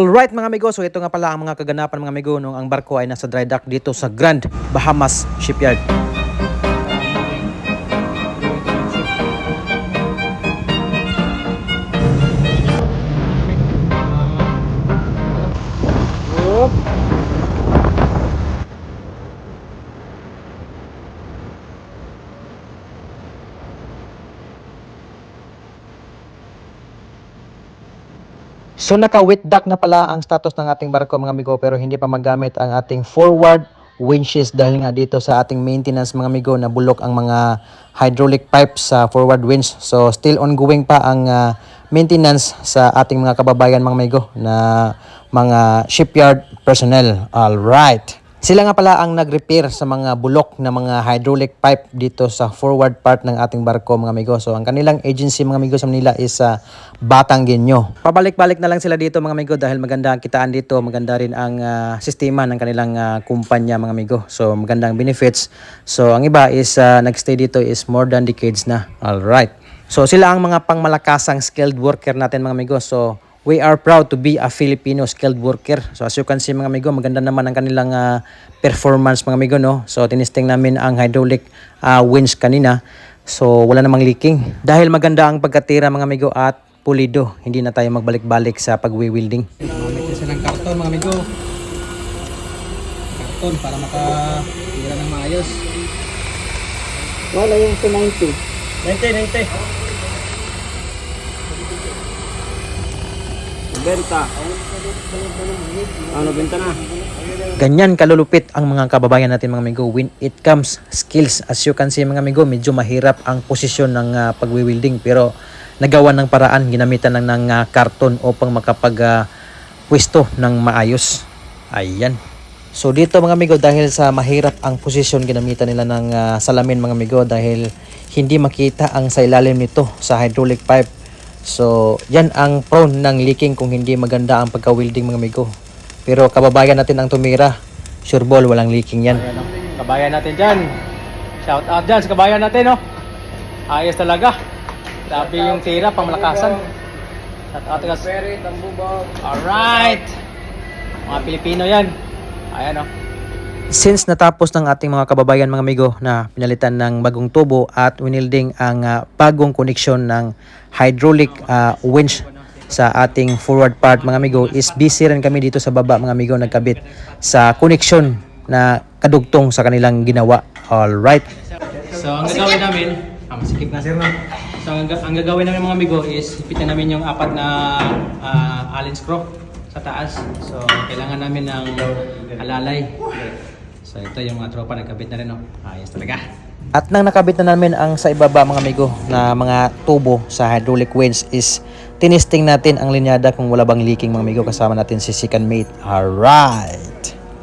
Alright mga amigo, so ito nga pala ang mga kaganapan mga amigo nung ang barko ay nasa dry dock dito sa Grand Bahamas Shipyard. So naka-wet dock na pala ang status ng ating barko mga amigo pero hindi pa magamit ang ating forward winches dahil nga dito sa ating maintenance mga amigo na bulok ang mga hydraulic pipes sa forward winch. So still ongoing pa ang ah, maintenance sa ating mga kababayan mga amigo na mga shipyard personnel. All right. Sila nga pala ang nag-repair sa mga bulok na mga hydraulic pipe dito sa forward part ng ating barko mga amigo. So ang kanilang agency mga amigo sa Manila is sa Batanggenyo. Pabalik-balik na lang sila dito mga amigo dahil maganda ang kitaan dito, maganda rin ang ah, sistema ng kanilang ah, kumpanya mga amigo. So magandang benefits. So ang iba is ah, nagstay dito is more than decades na. All right. So sila ang mga pangmalakasang skilled worker natin mga amigo. So we are proud to be a Filipino skilled worker. So as you can see mga amigo, maganda naman ang kanilang ah, performance mga amigo no. So tinisting namin ang hydraulic ah, winch kanina. So wala namang leaking. Dahil maganda ang pagkatira mga amigo at pulido, hindi na tayo magbalik-balik sa pagwi-welding. Gamit na silang karton mga amigo. Karton para makatira ng maayos. Wala yung 290. 90, 90. Benta. Ano, benta na? Ganyan kalulupit ang mga kababayan natin mga amigo when it comes skills. As you can see mga amigo, medyo mahirap ang posisyon ng uh, pagwi-welding pero nagawa ng paraan, ginamitan ng, ng ah, karton upang makapag ah, pwesto ng maayos. Ayan. So dito mga amigo dahil sa mahirap ang posisyon ginamitan nila ng ah, salamin mga amigo dahil hindi makita ang sa ilalim nito sa hydraulic pipe. So yan ang prone ng leaking kung hindi maganda ang pagka-welding mga amigo. Pero kababayan natin ang tumira. Sure ball, walang leaking yan. Kabayan natin dyan. Shout out dyan sa kabayan natin, no? Ayos talaga. Sabi yung tira, pang malakasan. Shout out guys. Alright! Mga Pilipino yan. Ayan, no? Since natapos ng ating mga kababayan mga amigo na pinalitan ng bagong tubo at winilding ang ah, bagong koneksyon ng hydraulic ah, winch sa ating forward part mga amigo is busy rin kami dito sa baba mga amigo nagkabit sa koneksyon na kadugtong sa kanilang ginawa. Alright. So ang gagawin namin, ah, masikip na sir no? So ang, ang gagawin namin mga amigo is ipitan namin yung apat na ah, Allen screw sa taas. So kailangan namin ng alalay. So ito yung mga tropa nagkabit na rin no. Ayos talaga. At nang nakabit na namin ang sa ibaba mga amigo na mga tubo sa hydraulic winch is tinisting natin ang linyada kung wala bang leaking mga amigo kasama natin si Sikan Mate. Alright!